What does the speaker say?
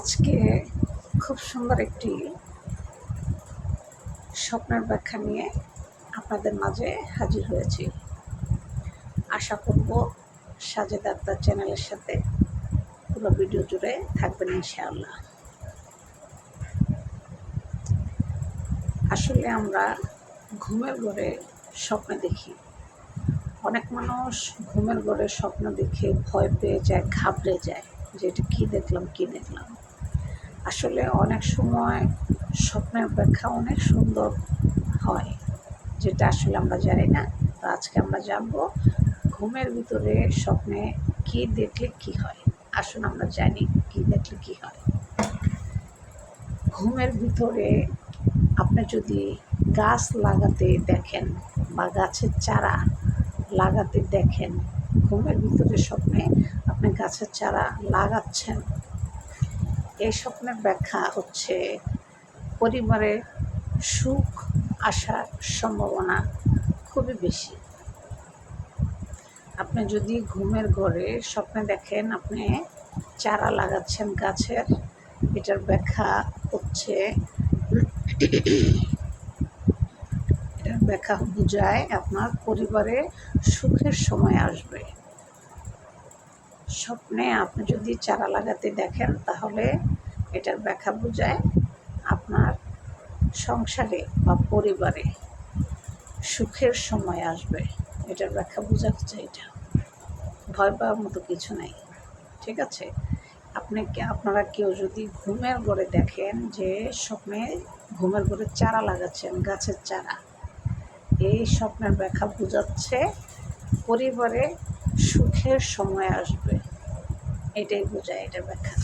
আজকে খুব সুন্দর একটি স্বপ্নের ব্যাখ্যা নিয়ে আপনাদের মাঝে হাজির হয়েছি। আশা করব সাজেদ আক্তার চ্যানেলের সাথে পুরো ভিডিও জুড়ে থাকবেন ইনশাআল্লাহ। আসলে আমরা ঘুমের ঘরে স্বপ্ন দেখি। অনেক মানুষ ঘুমের ঘরে স্বপ্ন দেখে ভয় পেয়ে যায়, ঘাবড়ে যায় যে এটা কী দেখলাম কী দেখলাম। আসলে অনেক সময় স্বপ্নের অপেক্ষা অনেক সুন্দর হয়, যেটা আসলে আমরা জানি না। তো আজকে আমরা জানব ঘুমের ভিতরে স্বপ্নে কী দেখলে কি হয়? আসুন আমরা জানি কি দেখলে কি হয়। ঘুমের ভিতরে আপনি যদি গাছ লাগাতে দেখেন বা গাছের চারা লাগাতে দেখেন, ঘুমের ভিতরে স্বপ্নে আপনি গাছের চারা লাগাচ্ছেন এই স্বপ্নের ব্যাখ্যা হচ্ছে পরিবারে সুখ আসার সম্ভাবনা খুবই বেশি। আপনি যদি ঘুমের ঘরে স্বপ্নে দেখেন, আপনি চারা লাগাচ্ছেন গাছের, এটার ব্যাখ্যা হচ্ছে এটার ব্যাখ্যা বোঝায় আপনার পরিবারে সুখের সময় আসবে। স্বপ্নে আপনি যদি চারা লাগাতে দেখেন, তাহলে এটার ব্যাখ্যা বোঝায় আপনার সংসারে বা পরিবারে সুখের সময় আসবে। এটার ব্যাখ্যা বোঝাচ্ছে এটা। ভয় পাওয়ার মতো কিছু নাই, ঠিক আছে? আপনি আপনারা কেউ যদি ঘুমের ঘরে দেখেন যে স্বপ্নে ঘুমের ঘরে চারা লাগাচ্ছেন, গাছের চারা, এই স্বপ্নের ব্যাখ্যা বোঝাচ্ছে পরিবারে সুখের সময় আসবে। এটাই বোঝায় এটা ব্যাখ্যা।